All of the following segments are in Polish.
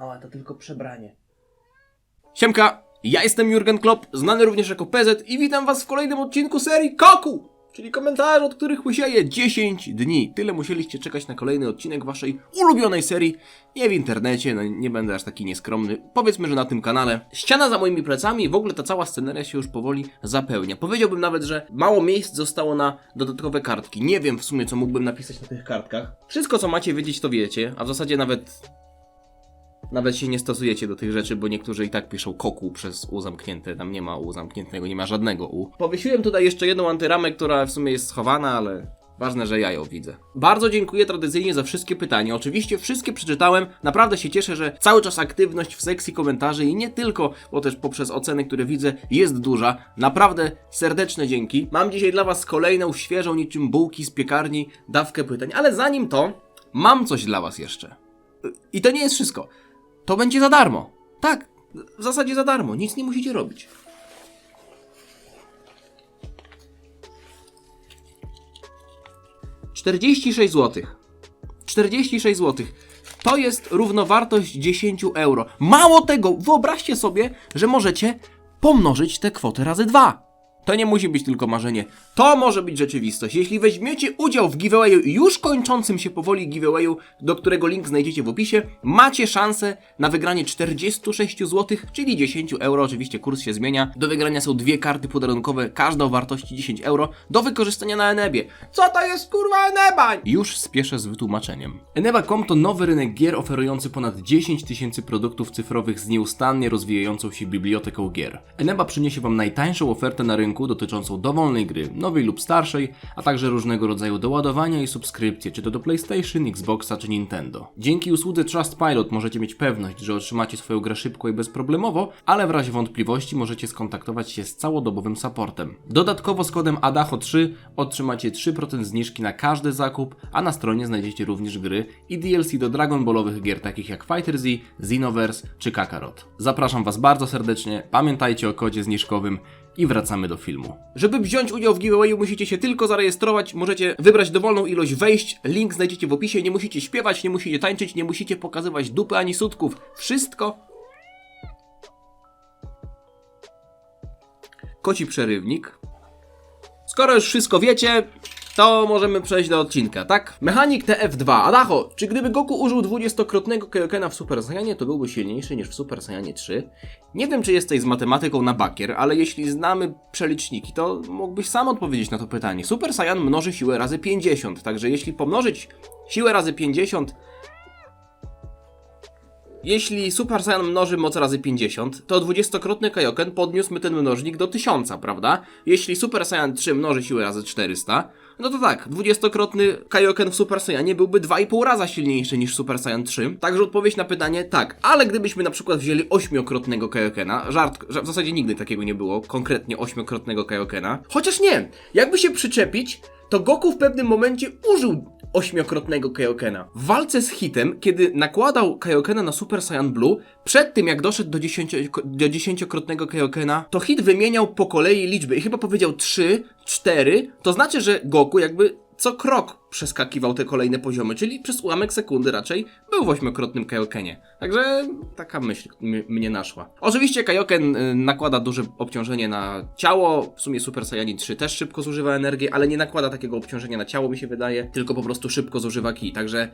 Mała, to tylko przebranie. Siemka, ja jestem Jurgen Klopp, znany również jako PZ i witam was w kolejnym odcinku serii KOKU! Czyli komentarze, od których łysieje 10 dni. Tyle musieliście czekać na kolejny odcinek waszej ulubionej serii. Nie w internecie, no nie będę aż taki nieskromny. Powiedzmy, że na tym kanale. Ściana za moimi plecami w ogóle ta cała sceneria się już powoli zapełnia. Powiedziałbym nawet, że mało miejsc zostało na dodatkowe kartki. Nie wiem w sumie, co mógłbym napisać na tych kartkach. Wszystko, co macie wiedzieć, to wiecie, a w zasadzie nawet nawet się nie stosujecie do tych rzeczy, bo niektórzy i tak piszą koku przez U zamknięte. Tam nie ma U zamkniętego, nie ma żadnego U. Powiesiłem tutaj jeszcze jedną antyramę, która w sumie jest schowana, ale ważne, że ja ją widzę. Bardzo dziękuję tradycyjnie za wszystkie pytania. Oczywiście wszystkie przeczytałem. Naprawdę się cieszę, że cały czas aktywność w sekcji komentarzy i nie tylko, bo też poprzez oceny, które widzę, jest duża. Naprawdę serdeczne dzięki. Mam dzisiaj dla Was kolejną świeżą niczym bułki z piekarni dawkę pytań, ale zanim to, mam coś dla Was jeszcze. I to nie jest wszystko. To będzie za darmo. Tak, w zasadzie za darmo. Nic nie musicie robić. Czterdzieści sześć złotych. 46 zł. To jest równowartość 10 euro. Mało tego, wyobraźcie sobie, że możecie pomnożyć tę kwotę razy dwa. To nie musi być tylko marzenie. To może być rzeczywistość. Jeśli weźmiecie udział w giveawayu, już kończącym się powoli giveawayu, do którego link znajdziecie w opisie, macie szansę na wygranie 46 zł, czyli 10 euro. Oczywiście kurs się zmienia. Do wygrania są dwie karty podarunkowe, każda o wartości 10 euro, do wykorzystania na Enebie. Co to jest kurwa Eneba? Już spieszę z wytłumaczeniem. Eneba.com to nowy rynek gier oferujący ponad 10 tysięcy produktów cyfrowych z nieustannie rozwijającą się biblioteką gier. Eneba przyniesie Wam najtańszą ofertę na rynku dotyczącą dowolnej gry, nowej lub starszej, a także różnego rodzaju doładowania i subskrypcje, czy to do PlayStation, Xboxa czy Nintendo. Dzięki usłudze Trustpilot możecie mieć pewność, że otrzymacie swoją grę szybko i bezproblemowo, ale w razie wątpliwości możecie skontaktować się z całodobowym supportem. Dodatkowo z kodem ADACHO3 otrzymacie 3% zniżki na każdy zakup, a na stronie znajdziecie również gry i DLC do Dragon Ballowych gier takich jak Fighter Z, Xenoverse czy Kakarot. Zapraszam Was bardzo serdecznie, pamiętajcie o kodzie zniżkowym i wracamy do filmu. Żeby wziąć udział w giveawayu musicie się tylko zarejestrować, możecie wybrać dowolną ilość wejść, link znajdziecie w opisie, nie musicie śpiewać, nie musicie tańczyć, nie musicie pokazywać dupy ani sutków. Wszystko koci przerywnik. Skoro już wszystko wiecie, to możemy przejść do odcinka, tak? Mechanik TF2. Adacho, czy gdyby Goku użył 20-krotnego Kaiokena w Super Saiyanie, to byłby silniejszy niż w Super Saiyanie 3? Nie wiem, czy jesteś z matematyką na bakier, ale jeśli znamy przeliczniki, to mógłbyś sam odpowiedzieć na to pytanie. Super Saiyan mnoży siłę razy 50, także jeśli pomnożyć siłę razy 50 jeśli Super Saiyan mnoży moc razy 50, to 20-krotny Kaioken podniósłby ten mnożnik do 1000, prawda? Jeśli Super Saiyan 3 mnoży siłę razy 400, no to tak, 20-krotny Kaioken w Super Saiyanie byłby 2,5 raza silniejszy niż Super Saiyan 3. Także odpowiedź na pytanie tak, ale gdybyśmy na przykład wzięli 8-krotnego Kaiokena, żart, w zasadzie nigdy takiego nie było, konkretnie 8-krotnego Kaiokena, chociaż nie, jakby się przyczepić, to Goku w pewnym momencie użył ośmiokrotnego Kaiokena. W walce z Hitem, kiedy nakładał Kaiokena na Super Saiyan Blue, przed tym jak doszedł do, 10, do dziesięciokrotnego Kaiokena, to Hit wymieniał po kolei liczby i chyba powiedział 3, 4, to znaczy, że Goku jakby co krok przeskakiwał te kolejne poziomy, czyli przez ułamek sekundy raczej był w ośmiokrotnym Kaiokenie. Także taka myśl mnie naszła. Oczywiście Kaioken y, nakłada duże obciążenie na ciało, w sumie Super Saiyanin 3 też szybko zużywa energię, ale nie nakłada takiego obciążenia na ciało mi się wydaje, tylko po prostu szybko zużywa ki, także...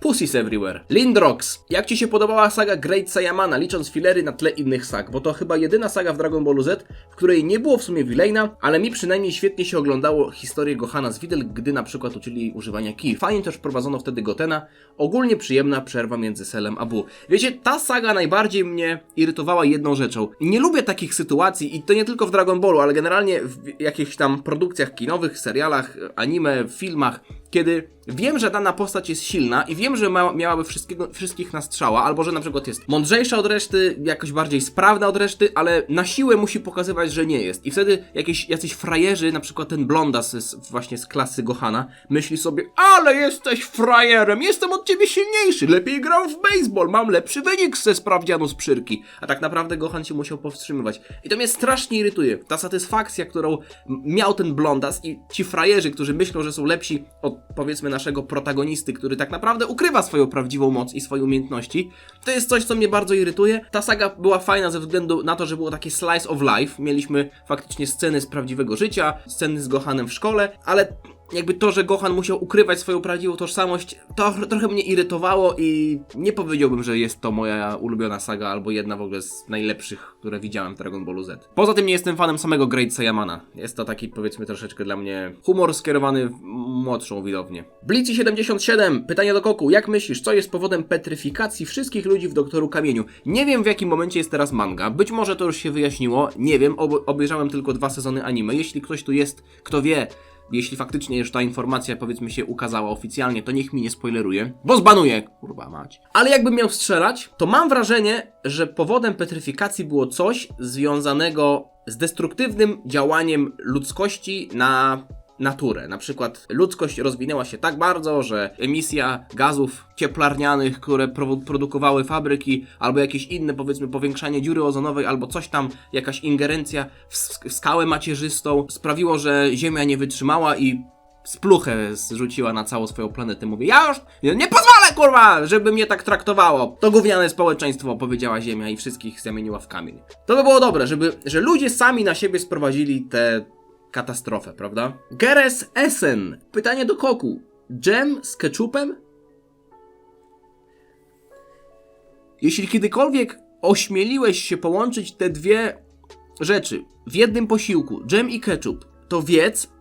Pussies Everywhere. Lindrox. Jak Ci się podobała saga Great Saiyamana, licząc filery na tle innych sag? Bo to chyba jedyna saga w Dragon Ballu Z, w której nie było w sumie Villaina, ale mi przynajmniej świetnie się oglądało historię Gohana z Videl, gdy na przykład uczyli używania ki. Fajnie też prowadzono wtedy Gotena. Ogólnie przyjemna przerwa między Selem a Bu. Wiecie, ta saga najbardziej mnie irytowała jedną rzeczą. Nie lubię takich sytuacji i to nie tylko w Dragon Ballu, ale generalnie w jakichś tam produkcjach kinowych, serialach, anime, filmach, kiedy wiem, że dana postać jest silna i wiem, że ma, miałaby wszystkiego, wszystkich na strzała, albo że na przykład jest mądrzejsza od reszty, jakoś bardziej sprawna od reszty, ale na siłę musi pokazywać, że nie jest. I wtedy jakieś, jacyś frajerzy, na przykład ten blondas z, właśnie z klasy Gohana, myśli sobie, ale jesteś frajerem, jestem od ciebie silniejszy, lepiej gram w baseball, mam lepszy wynik ze sprawdzianu z przyrki. A tak naprawdę Gohan się musiał powstrzymywać. I to mnie strasznie irytuje. Ta satysfakcja, którą miał ten blondas i ci frajerzy, którzy myślą, że są lepsi od powiedzmy naszego protagonisty, który tak naprawdę ukrywa swoją prawdziwą moc i swoje umiejętności, to jest coś, co mnie bardzo irytuje. Ta saga była fajna ze względu na to, że było takie slice of life. Mieliśmy faktycznie sceny z prawdziwego życia, sceny z Gohanem w szkole, ale jakby to, że Gohan musiał ukrywać swoją prawdziwą tożsamość, to trochę mnie irytowało i nie powiedziałbym, że jest to moja ulubiona saga albo jedna w ogóle z najlepszych, które widziałem w Dragon Ballu Z. Poza tym nie jestem fanem samego Great Saiyamana. Jest to taki powiedzmy troszeczkę dla mnie humor skierowany w młodszą widownię. Blitzy 77, pytanie do Koku. Jak myślisz, co jest powodem petryfikacji wszystkich ludzi w Doktoru Kamieniu? Nie wiem w jakim momencie jest teraz manga. Być może to już się wyjaśniło. Nie wiem, ob obejrzałem tylko dwa sezony anime. Jeśli ktoś tu jest, kto wie, jeśli faktycznie już ta informacja powiedzmy się ukazała oficjalnie, to niech mi nie spoileruje, bo zbanuje, kurwa mać. Ale jakbym miał strzelać, to mam wrażenie, że powodem petryfikacji było coś związanego z destruktywnym działaniem ludzkości na naturę. Na przykład ludzkość rozwinęła się tak bardzo, że emisja gazów cieplarnianych, które pro produkowały fabryki, albo jakieś inne, powiedzmy, powiększanie dziury ozonowej, albo coś tam, jakaś ingerencja w, sk- w skałę macierzystą sprawiło, że Ziemia nie wytrzymała i spluchę zrzuciła na całą swoją planetę. Mówię, ja już nie pozwolę, kurwa, żeby mnie tak traktowało. To gówniane społeczeństwo, powiedziała Ziemia i wszystkich zamieniła w kamień. To by było dobre, żeby, że ludzie sami na siebie sprowadzili tę katastrofę, prawda? Geres Essen. Pytanie do Koku. Dżem z ketchupem? Jeśli kiedykolwiek ośmieliłeś się połączyć te dwie rzeczy w jednym posiłku, dżem i ketchup, to wiedz,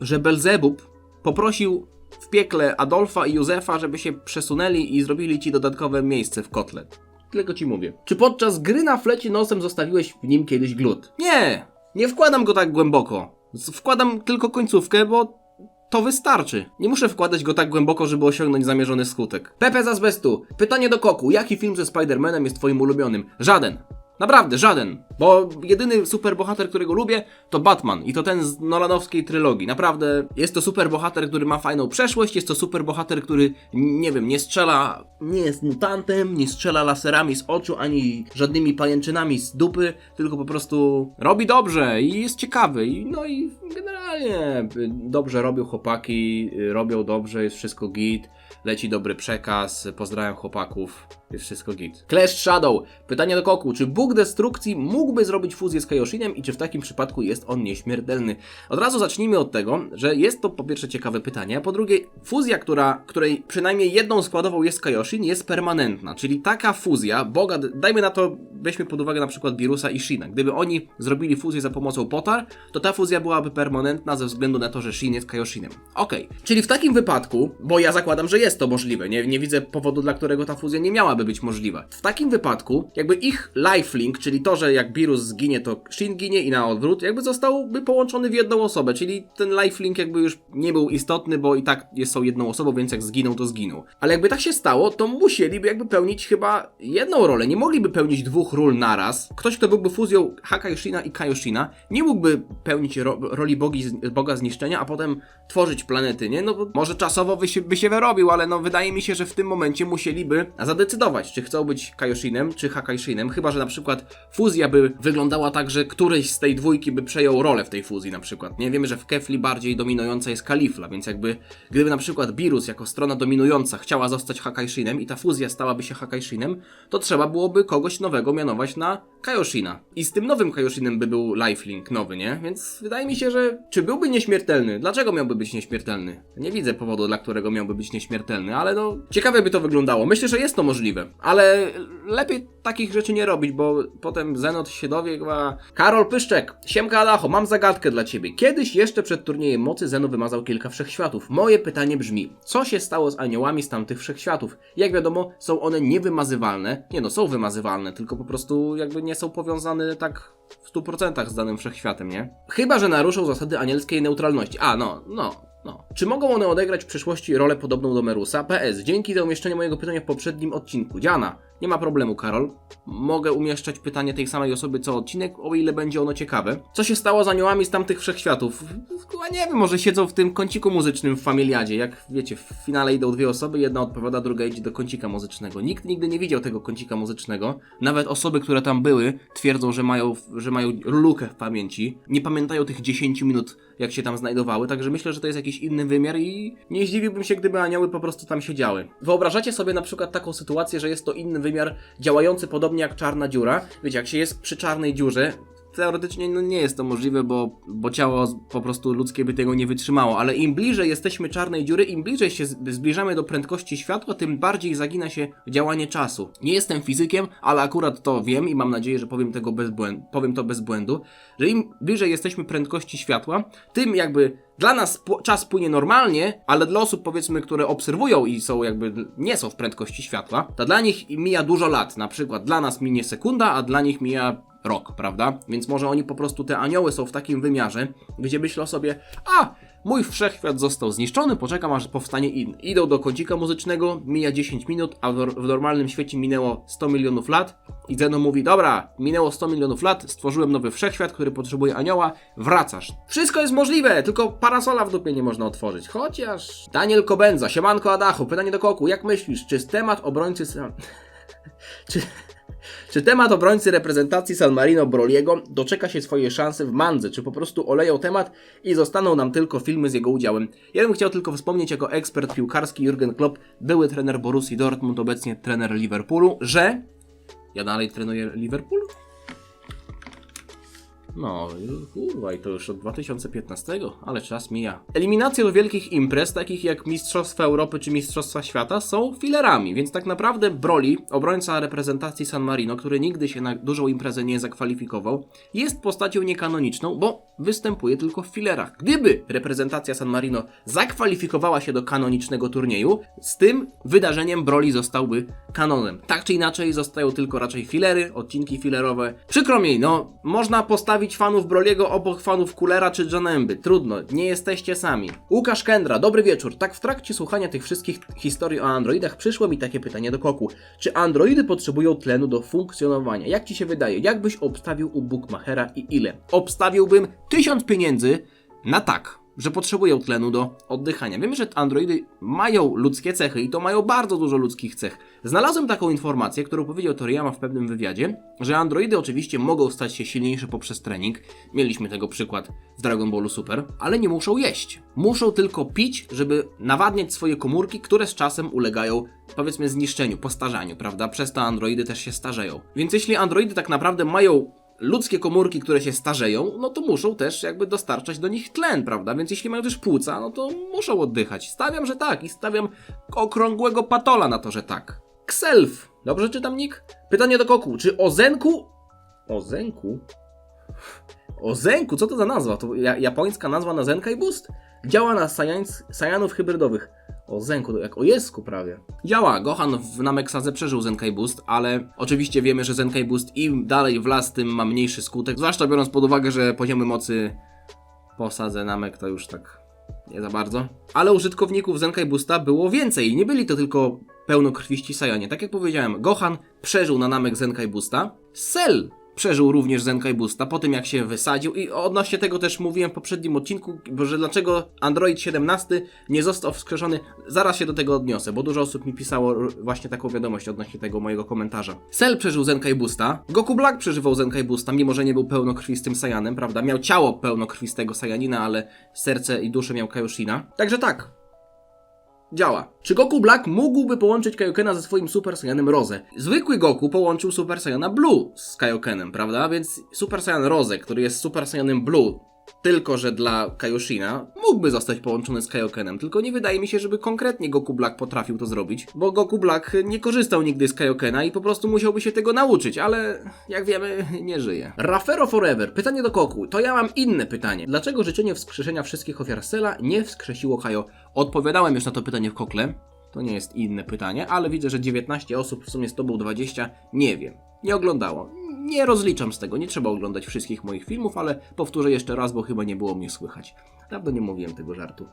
że Belzebub poprosił w piekle Adolfa i Józefa, żeby się przesunęli i zrobili ci dodatkowe miejsce w kotlet. Tylko ci mówię. Czy podczas gry na flecie nosem zostawiłeś w nim kiedyś glut? Nie! Nie wkładam go tak głęboko. Wkładam tylko końcówkę, bo to wystarczy. Nie muszę wkładać go tak głęboko, żeby osiągnąć zamierzony skutek. Pepe z azbestu. Pytanie do Koku. Jaki film ze Spider-Manem jest twoim ulubionym? Żaden. Naprawdę, żaden. Bo jedyny superbohater, którego lubię, to Batman. I to ten z Nolanowskiej trylogii. Naprawdę jest to superbohater, który ma fajną przeszłość. Jest to superbohater, który, nie wiem, nie strzela, nie jest mutantem, nie strzela laserami z oczu, ani żadnymi pajęczynami z dupy, tylko po prostu robi dobrze i jest ciekawy. I, no i generalnie y, dobrze robią chłopaki, y, robią dobrze, jest wszystko git. Leci dobry przekaz, pozdrawiam chłopaków, jest wszystko git. Clash Shadow, pytanie do Koku, czy Bóg Destrukcji mógłby zrobić fuzję z Kaioshinem i czy w takim przypadku jest on nieśmiertelny? Od razu zacznijmy od tego, że jest to po pierwsze ciekawe pytanie, a po drugie fuzja, która, której przynajmniej jedną składową jest Kaioshin, jest permanentna, czyli taka fuzja, Boga, dajmy na to, weźmy pod uwagę na przykład Birusa i Shina, gdyby oni zrobili fuzję za pomocą Potar, to ta fuzja byłaby permanentna ze względu na to, że Shin jest Kaioshinem. Okej, czyli w takim wypadku, bo ja zakładam, że jest to możliwe, nie, nie widzę powodu, dla którego ta fuzja nie miałaby być możliwa. W takim wypadku, jakby ich lifelink, czyli to, że jak Birus zginie, to Shin ginie i na odwrót, jakby zostałby połączony w jedną osobę, czyli ten lifelink jakby już nie był istotny, bo i tak jest są jedną osobą, więc jak zginął, to zginął. Ale jakby tak się stało, to musieliby jakby pełnić chyba jedną rolę, nie mogliby pełnić dwóch ról naraz. Ktoś, kto byłby fuzją Hakayoshina i Kaioshina, nie mógłby pełnić ro roli bogi, boga zniszczenia, a potem tworzyć planety, nie? No może czasowo by się, by się wyrobił, ale no wydaje mi się, że w tym momencie musieliby zadecydować, czy chcą być Kaioshinem, czy Hakaishinem, chyba, że na przykład fuzja by wyglądała tak, że któryś z tej dwójki by przejął rolę w tej fuzji na przykład, nie? Wiemy, że w Kefli bardziej dominująca jest Kalifla, więc jakby gdyby na przykład Birus jako strona dominująca chciała zostać Hakaishinem i ta fuzja stałaby się Hakaishinem, to trzeba byłoby kogoś nowego mianować na Kaioshina. I z tym nowym Kaioshinem by był lifelink nowy, nie? Więc wydaje mi się, że czy byłby nieśmiertelny? Dlaczego miałby być nieśmiertelny? Nie widzę powodu, dla którego miałby być nieśmiertelny, ale no ciekawe by to wyglądało. Myślę, że jest to możliwe, ale lepiej takich rzeczy nie robić, bo potem Zenot się dowie, chyba... Karol Pyszczek, Siemka Adacho, mam zagadkę dla ciebie. Kiedyś jeszcze przed turniejem mocy Zeno wymazał kilka wszechświatów. Moje pytanie brzmi, co się stało z aniołami z tamtych wszechświatów? Jak wiadomo, są one niewymazywalne. Nie no, są wymazywalne, tylko po prostu jakby nie są powiązane tak w 100% z danym wszechświatem, nie? Chyba, że naruszą zasady anielskiej neutralności. A, no, no. No. Czy mogą one odegrać w przyszłości rolę podobną do Merusa? PS. Dzięki za umieszczenie mojego pytania w poprzednim odcinku. Dziana. Nie ma problemu, Karol. Mogę umieszczać pytanie tej samej osoby co odcinek, o ile będzie ono ciekawe. Co się stało z aniołami z tamtych wszechświatów? Chyba nie wiem, może siedzą w tym kąciku muzycznym w familiadzie. Jak wiecie, w finale idą dwie osoby, jedna odpowiada, druga idzie do kącika muzycznego. Nikt nigdy nie widział tego kącika muzycznego. Nawet osoby, które tam były, twierdzą, że mają, że mają lukę w pamięci. Nie pamiętają tych 10 minut, jak się tam znajdowały, także myślę, że to jest jakiś inny wymiar i nie zdziwiłbym się, gdyby anioły po prostu tam siedziały. Wyobrażacie sobie na przykład taką sytuację, że jest to inny wymiar działający podobnie jak czarna dziura? Wiecie, jak się jest przy czarnej dziurze, teoretycznie no nie jest to możliwe, bo, bo ciało po prostu ludzkie by tego nie wytrzymało, ale im bliżej jesteśmy czarnej dziury, im bliżej się zbliżamy do prędkości światła, tym bardziej zagina się działanie czasu. Nie jestem fizykiem, ale akurat to wiem i mam nadzieję, że powiem tego bez błędu, powiem to bez błędu, że im bliżej jesteśmy prędkości światła, tym jakby dla nas czas płynie normalnie, ale dla osób powiedzmy, które obserwują i są jakby nie są w prędkości światła, to dla nich mija dużo lat. Na przykład dla nas minie sekunda, a dla nich mija rok, prawda? Więc może oni po prostu, te anioły są w takim wymiarze, gdzie myślą sobie, a mój wszechświat został zniszczony, poczekam aż powstanie inny. Idą do kącika muzycznego, mija 10 minut, a w, normalnym świecie minęło 100 milionów lat i Zeno mówi, dobra, minęło 100 milionów lat, stworzyłem nowy wszechświat, który potrzebuje anioła, wracasz. Wszystko jest możliwe, tylko parasola w dupie nie można otworzyć, chociaż... Daniel Kobenza, siemanko Adachu, pytanie do Koku, jak myślisz, czy temat obrońcy... Czy... Czy temat obrońcy reprezentacji San Marino Broliego doczeka się swojej szansy w Mandze, czy po prostu oleją temat i zostaną nam tylko filmy z jego udziałem? Ja bym chciał tylko wspomnieć jako ekspert piłkarski Jurgen Klopp, były trener Borussii Dortmund, obecnie trener Liverpoolu, że... Ja dalej trenuję Liverpool? No, kurwa, i to już od 2015, ale czas mija. Eliminacje do wielkich imprez, takich jak Mistrzostwa Europy czy Mistrzostwa Świata, są filerami, więc tak naprawdę Broli, obrońca reprezentacji San Marino, który nigdy się na dużą imprezę nie zakwalifikował, jest postacią niekanoniczną, bo występuje tylko w filerach. Gdyby reprezentacja San Marino zakwalifikowała się do kanonicznego turnieju, z tym wydarzeniem Broli zostałby kanonem. Tak czy inaczej, zostają tylko raczej filery, odcinki filerowe. Przykro mi, no, można postawić fanów Broliego obok fanów Kulera czy Janemby. Trudno, nie jesteście sami. Łukasz Kendra, dobry wieczór. Tak w trakcie słuchania tych wszystkich historii o androidach przyszło mi takie pytanie do koku. Czy androidy potrzebują tlenu do funkcjonowania? Jak ci się wydaje? Jak byś obstawił u Bookmachera i ile? Obstawiłbym tysiąc pieniędzy na tak że potrzebują tlenu do oddychania. Wiemy, że androidy mają ludzkie cechy i to mają bardzo dużo ludzkich cech. Znalazłem taką informację, którą powiedział Toriyama w pewnym wywiadzie, że androidy oczywiście mogą stać się silniejsze poprzez trening. Mieliśmy tego przykład w Dragon Ballu Super, ale nie muszą jeść. Muszą tylko pić, żeby nawadniać swoje komórki, które z czasem ulegają powiedzmy zniszczeniu, postarzaniu, prawda? Przez to androidy też się starzeją. Więc jeśli androidy tak naprawdę mają ludzkie komórki, które się starzeją, no to muszą też jakby dostarczać do nich tlen, prawda? Więc jeśli mają też płuca, no to muszą oddychać. Stawiam, że tak i stawiam okrągłego patola na to, że tak. Kself. Dobrze czytam nick? Pytanie do Koku. Czy o Zenku... O Zenku? O Zenku? Co to za nazwa? To ja, japońska nazwa na Zenka i Boost? Działa na Saiyanów hybrydowych. O Zenku, jak o Jesku prawie. Działa. Gohan w Nameksadze przeżył Zenkai Boost, ale oczywiście wiemy, że Zenkai Boost im dalej w las, tym ma mniejszy skutek. Zwłaszcza biorąc pod uwagę, że poziomy mocy po sadze Namek to już tak nie za bardzo. Ale użytkowników Zenkai Boosta było więcej. Nie byli to tylko pełnokrwiści Saiyanie. Tak jak powiedziałem, Gohan przeżył na Namek Zenkai Boosta. Cell przeżył również Zenkai Boosta po tym jak się wysadził i odnośnie tego też mówiłem w poprzednim odcinku, że dlaczego Android 17 nie został wskrzeszony, zaraz się do tego odniosę, bo dużo osób mi pisało właśnie taką wiadomość odnośnie tego mojego komentarza. Cell przeżył Zenkai Boosta, Goku Black przeżywał Zenkai Boosta, mimo że nie był pełnokrwistym Saiyanem, prawda? Miał ciało pełnokrwistego Saiyanina, ale serce i duszę miał Kaioshina. Także tak, Działa. Czy Goku Black mógłby połączyć Kaiokena ze swoim Super Saiyanem Rose? Zwykły Goku połączył Super Saiyana Blue z Kaiokenem, prawda? Więc Super Saiyan Rose, który jest Super Saiyanem Blue, tylko że dla Kaioshina, mógłby zostać połączony z Kaiokenem, tylko nie wydaje mi się, żeby konkretnie Goku Black potrafił to zrobić, bo Goku Black nie korzystał nigdy z Kaiokena i po prostu musiałby się tego nauczyć, ale jak wiemy, nie żyje. Rafero Forever, pytanie do Goku. To ja mam inne pytanie. Dlaczego życzenie wskrzeszenia wszystkich ofiar Sela nie wskrzesiło Kaio? Odpowiadałem już na to pytanie w kokle. To nie jest inne pytanie, ale widzę, że 19 osób, w sumie z tobą 20, nie wiem. Nie oglądało. Nie rozliczam z tego, nie trzeba oglądać wszystkich moich filmów, ale powtórzę jeszcze raz, bo chyba nie było mnie słychać. Dawno nie mówiłem tego żartu.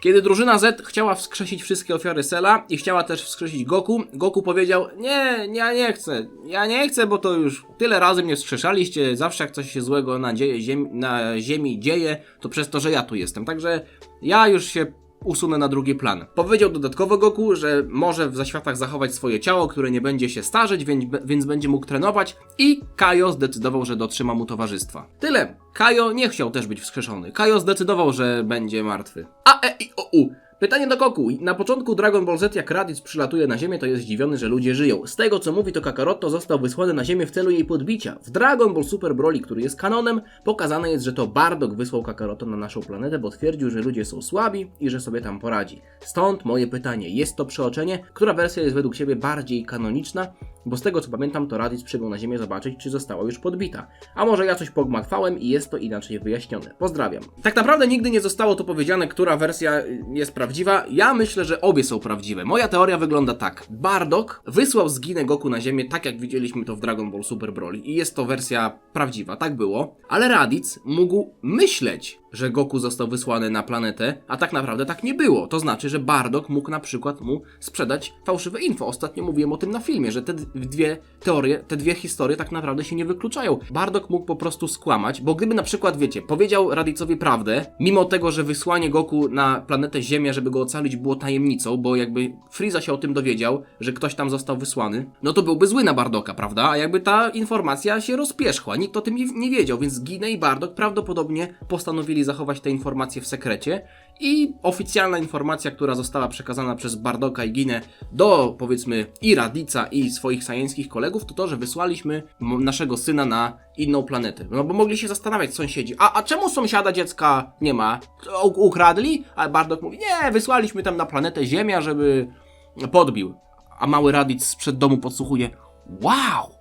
Kiedy drużyna Z chciała wskrzesić wszystkie ofiary Sela i chciała też wskrzesić Goku, Goku powiedział: Nie, ja nie chcę, ja nie chcę, bo to już tyle razy mnie wskrzeszaliście. Zawsze jak coś się złego na, dzieje, ziemi, na ziemi dzieje, to przez to, że ja tu jestem. Także ja już się usunę na drugi plan. Powiedział dodatkowo Goku, że może w zaświatach zachować swoje ciało, które nie będzie się starzeć, więc, więc będzie mógł trenować i Kajo zdecydował, że dotrzyma mu towarzystwa. Tyle. Kajo nie chciał też być wskrzeszony. Kajo zdecydował, że będzie martwy. A, e, i, o, u. Pytanie do Goku. Na początku Dragon Ball Z jak Raditz przylatuje na Ziemię, to jest zdziwiony, że ludzie żyją. Z tego co mówi, to Kakaroto został wysłany na Ziemię w celu jej podbicia. W Dragon Ball Super Broly, który jest kanonem, pokazane jest, że to Bardock wysłał Kakaroto na naszą planetę, bo twierdził, że ludzie są słabi i że sobie tam poradzi. Stąd moje pytanie, jest to przeoczenie? Która wersja jest według Ciebie bardziej kanoniczna? Bo z tego co pamiętam, to Raditz przybył na Ziemię zobaczyć, czy została już podbita. A może ja coś pogmatwałem i jest to inaczej wyjaśnione. Pozdrawiam. Tak naprawdę nigdy nie zostało to powiedziane, która wersja y, jest prawdziwa. Ja myślę, że obie są prawdziwe. Moja teoria wygląda tak. Bardock wysłał zginę Goku na Ziemię, tak jak widzieliśmy to w Dragon Ball Super Broly. I jest to wersja prawdziwa, tak było. Ale Raditz mógł myśleć, że Goku został wysłany na planetę, a tak naprawdę tak nie było. To znaczy, że Bardock mógł na przykład mu sprzedać fałszywe info. Ostatnio mówiłem o tym na filmie, że te dwie teorie, te dwie historie tak naprawdę się nie wykluczają. Bardock mógł po prostu skłamać, bo gdyby na przykład, wiecie, powiedział Raditzowi prawdę, mimo tego, że wysłanie Goku na planetę Ziemia, żeby go ocalić, było tajemnicą, bo jakby Frieza się o tym dowiedział, że ktoś tam został wysłany, no to byłby zły na Bardoka, prawda? A jakby ta informacja się rozpierzchła, nikt o tym nie, nie wiedział, więc Ginę i Bardock prawdopodobnie postanowili zachować te informacje w sekrecie i oficjalna informacja, która została przekazana przez Bardoka i Ginę do powiedzmy i Radica i swoich sajeńskich kolegów, to to, że wysłaliśmy naszego syna na inną planetę. No bo mogli się zastanawiać sąsiedzi, a, a czemu sąsiada dziecka nie ma? Ukradli? A Bardok mówi, nie, wysłaliśmy tam na planetę Ziemia, żeby podbił. A mały Radic sprzed domu podsłuchuje, wow!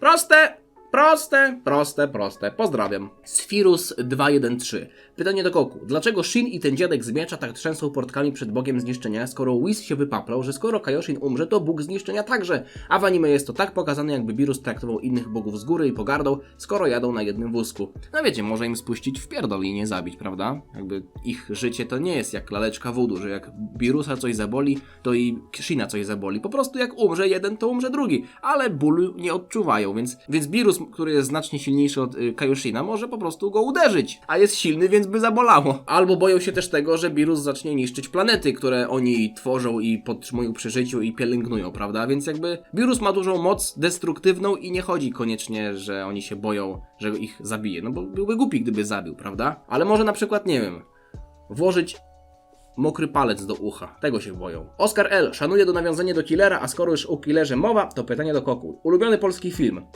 Proste, proste, proste, proste. Pozdrawiam. Sfirus 213. Pytanie do Goku. Dlaczego Shin i ten dziadek z miecza tak trzęsą portkami przed Bogiem Zniszczenia, skoro Whis się wypaplał, że skoro Kaioshin umrze, to Bóg Zniszczenia także, a w anime jest to tak pokazane, jakby Virus traktował innych bogów z góry i pogardą, skoro jadą na jednym wózku. No wiecie, może im spuścić w pierdol i nie zabić, prawda? Jakby ich życie to nie jest jak laleczka wudu, że jak Virusa coś zaboli, to i Shina coś zaboli. Po prostu jak umrze jeden, to umrze drugi, ale bólu nie odczuwają, więc, więc Virus, który jest znacznie silniejszy od y, Kaioshina, może po prostu go uderzyć, a jest silny, więc by zabolało. Albo boją się też tego, że Virus zacznie niszczyć planety, które oni tworzą i podtrzymują przy życiu i pielęgnują, prawda? Więc jakby Virus ma dużą moc destruktywną i nie chodzi koniecznie, że oni się boją, że ich zabije, no bo byłby głupi, gdyby zabił, prawda? Ale może na przykład, nie wiem, włożyć mokry palec do ucha. Tego się boją. Oskar L. szanuje do nawiązania do Killera, a skoro już o Killerze mowa, to pytanie do Koku. Ulubiony polski film.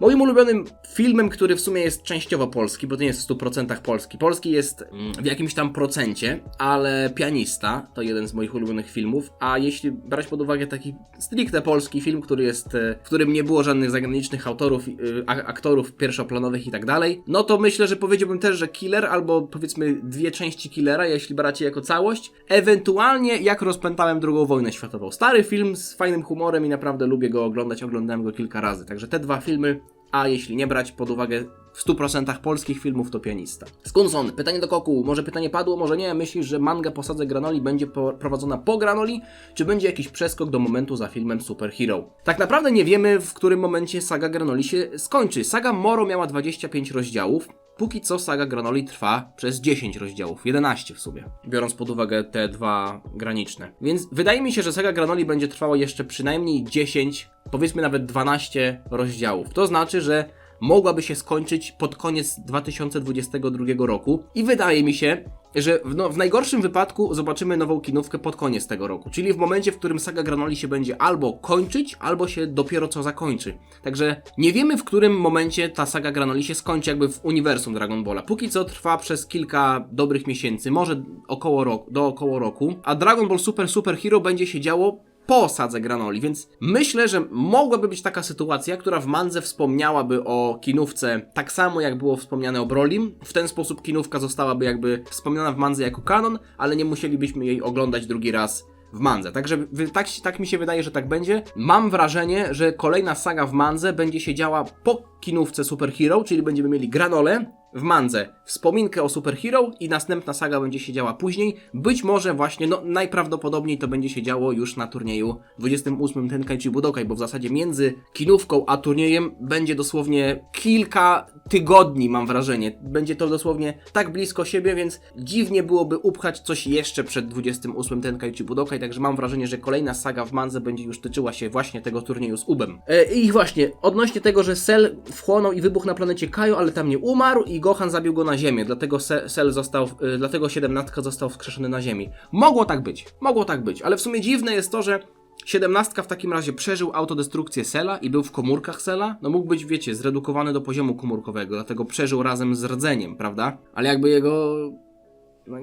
Moim ulubionym filmem, który w sumie jest częściowo polski, bo to nie jest w 100% polski. Polski jest mm, w jakimś tam procencie, ale Pianista to jeden z moich ulubionych filmów, a jeśli brać pod uwagę taki stricte polski film, który jest, e, w którym nie było żadnych zagranicznych autorów, y, aktorów pierwszoplanowych i tak dalej, no to myślę, że powiedziałbym też, że Killer albo powiedzmy dwie części Killera, jeśli bracie jako całość, ewentualnie jak rozpętałem drugą wojnę światową. Stary film z fajnym humorem i naprawdę lubię go oglądać, oglądałem go kilka razy, także te dwa filmy a jeśli nie brać pod uwagę w 100% polskich filmów, to pianista. Skunson, pytanie do Koku. Może pytanie padło, może nie. Myślisz, że manga Posadze Granoli będzie prowadzona po Granoli, czy będzie jakiś przeskok do momentu za filmem Super Hero? Tak naprawdę nie wiemy, w którym momencie saga Granoli się skończy. Saga Moro miała 25 rozdziałów. Póki co saga Granoli trwa przez 10 rozdziałów, 11 w sumie, biorąc pod uwagę te dwa graniczne. Więc wydaje mi się, że saga Granoli będzie trwała jeszcze przynajmniej 10, powiedzmy nawet 12 rozdziałów. To znaczy, że mogłaby się skończyć pod koniec 2022 roku i wydaje mi się, że w, no, w najgorszym wypadku zobaczymy nową kinówkę pod koniec tego roku, czyli w momencie, w którym saga Granoli się będzie albo kończyć, albo się dopiero co zakończy. Także nie wiemy, w którym momencie ta saga Granoli się skończy jakby w uniwersum Dragon Balla. Póki co trwa przez kilka dobrych miesięcy, może około roku, do około roku, a Dragon Ball Super Super Hero będzie się działo po sadze granoli, więc myślę, że mogłaby być taka sytuacja, która w Mandze wspomniałaby o kinówce tak samo jak było wspomniane o Brolim. W ten sposób kinówka zostałaby jakby wspomniana w Mandze jako kanon, ale nie musielibyśmy jej oglądać drugi raz w Mandze. Także tak, tak mi się wydaje, że tak będzie. Mam wrażenie, że kolejna saga w Mandze będzie się działa po kinówce Super Hero, czyli będziemy mieli granole w Mandze, wspominkę o Super Hero i następna saga będzie się działa później. Być może właśnie, no najprawdopodobniej to będzie się działo już na turnieju 28 Tenkaichi Budokai, bo w zasadzie między kinówką a turniejem będzie dosłownie kilka tygodni, mam wrażenie. Będzie to dosłownie tak blisko siebie, więc dziwnie byłoby upchać coś jeszcze przed 28 Tenkaichi Budokai, także mam wrażenie, że kolejna saga w Mandze będzie już tyczyła się właśnie tego turnieju z Ubem. E, I właśnie, odnośnie tego, że Cell wchłonął i wybuchł na planecie Kajo, ale tam nie umarł i Gohan zabił go na ziemię, dlatego Cell został, e, dlatego 17 został wskrzeszony na ziemi. Mogło tak być, mogło tak być, ale w sumie dziwne jest to, że 17 w takim razie przeżył autodestrukcję Sela i był w komórkach Sela. No mógł być, wiecie, zredukowany do poziomu komórkowego, dlatego przeżył razem z rdzeniem, prawda? Ale jakby jego. No,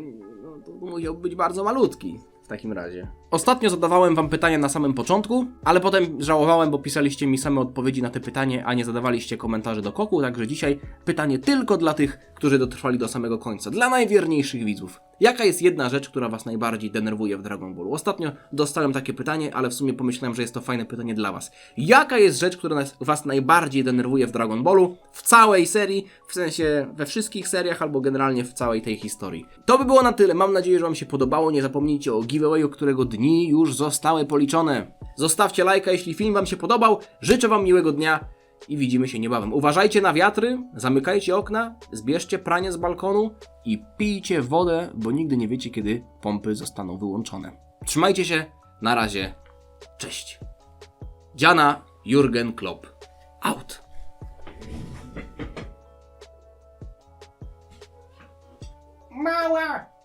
no to musiał być bardzo malutki w takim razie. Ostatnio zadawałem wam pytania na samym początku, ale potem żałowałem, bo pisaliście mi same odpowiedzi na te pytanie, a nie zadawaliście komentarzy do koku, także dzisiaj pytanie tylko dla tych, którzy dotrwali do samego końca, dla najwierniejszych widzów. Jaka jest jedna rzecz, która was najbardziej denerwuje w Dragon Ballu? Ostatnio dostałem takie pytanie, ale w sumie pomyślałem, że jest to fajne pytanie dla was. Jaka jest rzecz, która was najbardziej denerwuje w Dragon Ballu? W całej serii, w sensie we wszystkich seriach, albo generalnie w całej tej historii. To by było na tyle. Mam nadzieję, że wam się podobało. Nie zapomnijcie o giveawayu, którego dni już zostały policzone. Zostawcie lajka, jeśli film wam się podobał. Życzę wam miłego dnia i widzimy się niebawem. Uważajcie na wiatry, zamykajcie okna, zbierzcie pranie z balkonu i pijcie wodę, bo nigdy nie wiecie, kiedy pompy zostaną wyłączone. Trzymajcie się, na razie, cześć. Dziana Jurgen Klopp. Out. Mała!